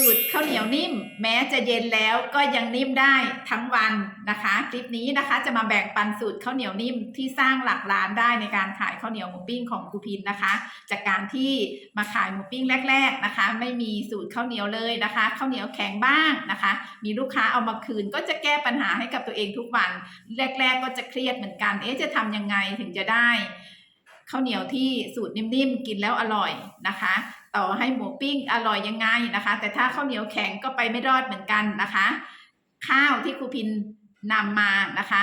สูตรข้าวเหนียวนิ่ม แม้จะเย็นแล้วก็ยังนิ่มได้ทั้งวันนะคะ คลิปนี้นะคะจะมาแบ่งปันสูตรข้าวเหนียวนิ่มที่สร้างหลักล้านได้ในการขายข้าวเหนียวหมูปิ้งของครูพินนะคะ จากการที่มาขายหมูปิ้งแรก ๆนะคะ ไม่มีสูตรข้าวเหนียวเลยนะคะข้าวเหนียวแข็งบ้างนะคะ มีลูกค้าเอามาคืนก็จะแก้ปัญหาให้กับตัวเองทุกวัน แรก ๆ ก็จะเครียดเหมือนกันเอ๊ะจะทำยังไงถึงจะได้ข้าวเหนียวที่สูตรนิ่มๆ กินแล้วอร่อยนะคะ ต่อให้หมูปิ้งอร่อยยังไงนะคะ แต่ถ้าข้าวเหนียวแข็งก็ไปไม่รอดเหมือนกันนะคะ ข้าวที่ครูพินนำมานะคะ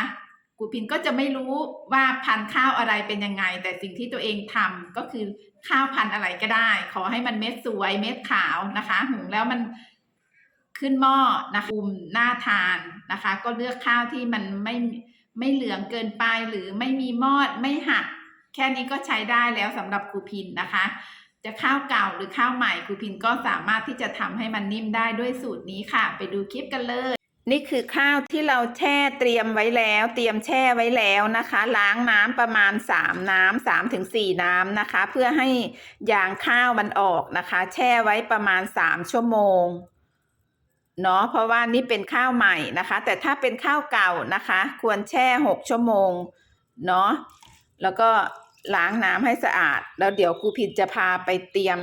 ครูพินก็จะไม่รู้ว่าพันธุ์ข้าวอะไรเป็นยังไง แต่สิ่งที่ตัวเองทำก็คือข้าวพันธุ์อะไรก็ได้ ขอให้มันเม็ดสวยเม็ดขาวนะคะหุงแล้วมันขึ้นหม้อนะคะอุ่มน่าทานนะคะ ก็เลือกข้าวที่มันไม่ไม่เหลืองเกินไปหรือไม่มีมอดไม่หัก แค่นี้ก็ใช้ได้แล้วสำหรับครูพินนะคะ จะข้าวเก่าหรือข้าวใหม่ครูพินก็สามารถที่จะทำให้มันนิ่มได้ด้วยสูตรนี้ค่ะ ไปดูคลิปกันเลย นี่คือข้าวที่เราแช่เตรียมไว้แล้ว เตรียมแช่ไว้แล้วนะคะ ล้างน้ำประมาณ 3 น้ำา3ถึง4น้ำนะคะ เพื่อให้ยางข้าวมันออกนะคะ แช่ไว้ประมาณ 3 ชั่วโมงเนาะเพราะว่านี่เป็นข้าวใหม่นะคะ แต่ถ้าเป็นข้าวเก่านะคะ ควรแช่ 6 ชั่วโมงเนาะแล้วก็ ล้างน้ำให้สะอาด แล้วเดี๋ยวครูพินจะพาไปเตรียม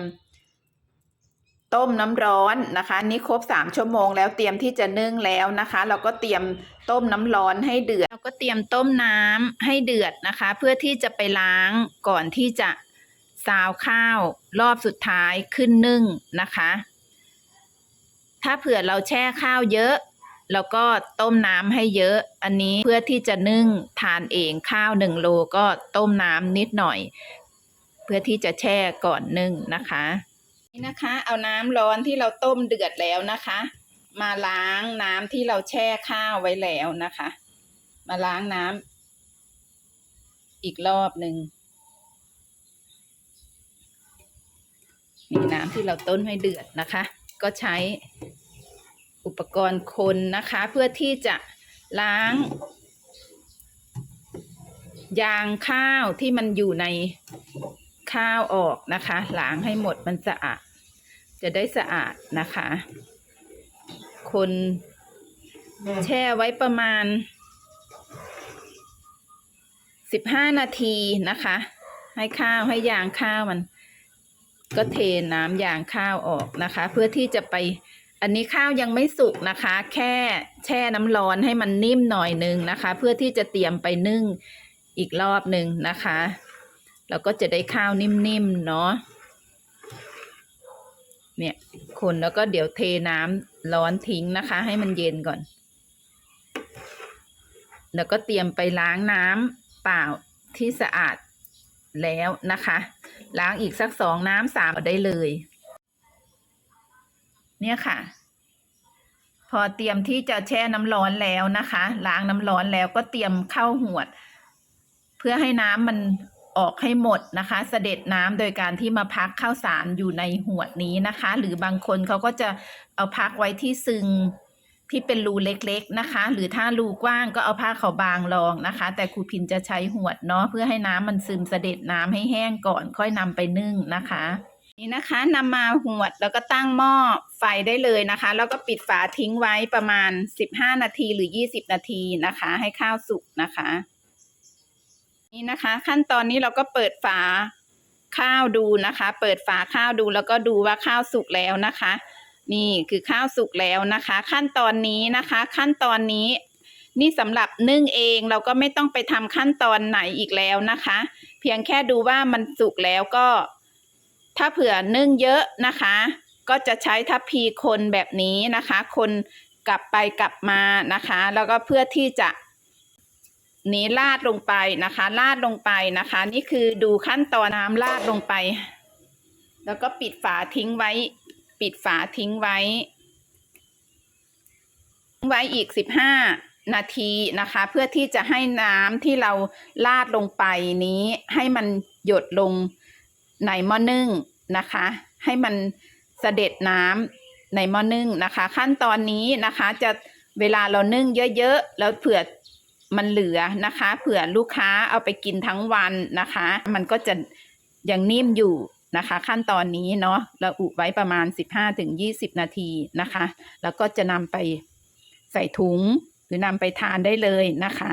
ต้มน้ำร้อนนะคะ นี่ครบสามชั่วโมงแล้วเตรียมที่จะนึ่งแล้วนะคะ เราก็เตรียมต้มน้ำร้อนให้เดือดเราก็เตรียมต้มน้ำให้เดือดนะคะ เพื่อที่จะไปล้างก่อนที่จะซาวข้าว รอบสุดท้ายขึ้นนึ่งนะคะ ถ้าเผื่อเราแช่ข้าวเยอะ แล้วก็ต้มน้ำให้เยอะ อันนี้เพื่อที่จะนึ่งทานเองข้าวหนึ่งโลก็ต้มน้ำนิดหน่อย เพื่อที่จะแช่ก่อนนึ่งนะคะนี่นะคะ เอาน้ำร้อนที่เราต้มเดือดแล้วนะคะ มาล้างน้ำที่เราแช่ข้าวไว้แล้วนะคะ มาล้างน้ำอีกรอบหนึ่งนี่น้ำที่เราต้นให้เดือดนะคะ ก็ใช้ อุปกรณ์คนนะคะ เพื่อที่จะล้าง ยางข้าวที่มันอยู่ในข้าวออกนะคะล้างให้หมดมันสะอาด จะได้สะอาดนะคะ คนแช่ไว้ประมาณสิบห้านาทีนะคะ ให้ข้าวให้ยางข้าวมัน ก็เทน้ำยางข้าวออกนะคะ เพื่อที่จะไป อันนี้ข้าวยังไม่สุกนะคะ แค่แช่น้ำร้อนให้มันนิ่มหน่อยนึงนะคะ เพื่อที่จะเตรียมไปนึ่งอีกรอบหนึ่งนะคะเราก็จะได้ข้าวนิ่มๆเนาะเนี่ยคนแล้วก็เดี๋ยวเทน้ำร้อนทิ้งนะคะ ให้มันเย็นก่อน แล้วก็เตรียมไปล้างน้ำเปล่าที่สะอาดแล้วนะคะ ล้างอีกสักสองน้ำสามได้เลย เนี่ยค่ะ พอเตรียมที่จะแช่น้ำร้อนแล้วนะคะล้างน้ำร้อนแล้วก็เตรียมเข้าหวด เพื่อให้น้ำมันออกให้หมดนะคะ เสด็จน้ำโดยการที่มาพักข้าวสารอยู่ในหวดนี้นะคะ หรือบางคนเขาก็จะเอาพักไว้ที่ซึงที่เป็นรูเล็กๆนะคะ หรือถ้ารูกว้างก็เอาผ้าขาวบางรองนะคะ แต่ครูพินจะใช้หวดเนาะเพื่อให้น้ำมันซึมเสด็จน้ำให้แห้งก่อน ค่อยนำไปนึ่งนะคะ นี่นะคะนำมาหวดแล้วก็ตั้งหม้อไฟได้เลยนะคะ แล้วก็ปิดฝาทิ้งไว้ประมาณ 15 นาทีหรือ 20 นาทีนะคะ ให้ข้าวสุกนะคะ นี่นะคะ ขั้นตอนนี้เราก็เปิดฝาข้าวดูนะคะ เปิดฝาข้าวดูแล้วก็ดูว่าข้าวสุกแล้วนะคะ นี่คือข้าวสุกแล้วนะคะ ขั้นตอนนี้นะคะ ขั้นตอนนี้ นี่สำหรับนึ่งเองเราก็ไม่ต้องไปทำขั้นตอนไหนอีกแล้วนะคะ เพียงแค่ดูว่ามันสุกแล้วก็ ถ้าเผื่อนึ่งเยอะนะคะ ก็จะใช้ทัพพีคนแบบนี้นะคะ คนกลับไปกลับมานะคะ แล้วก็เพื่อที่จะนี้ลาดลงไปนะคะลาดลงไปนะคะ นี่คือดูขั้นตอนน้ำลาดลงไป แล้วก็ปิดฝาทิ้งไว้ ปิดฝาทิ้งไว้ไว้อีกสิบห้านาทีนะคะ เพื่อที่จะให้น้ำที่เราลาดลงไปนี้ให้มันหยดลง ในหม้อนึ่งนะคะ ให้มันเสด็จน้ำในหม้อนึ่งนะคะ ขั้นตอนนี้นะคะจะเวลาเรานึ่งเยอะๆแล้วเผื่อมันเหลือนะคะ เผื่อลูกค้าเอาไปกินทั้งวันนะคะ มันก็จะยังนิ่มอยู่นะคะ ขั้นตอนนี้เนาะเราอุไว้ประมาณ 15-20 นาทีนะคะ แล้วก็จะนำไปใส่ถุงหรือนำไปทานได้เลยนะคะ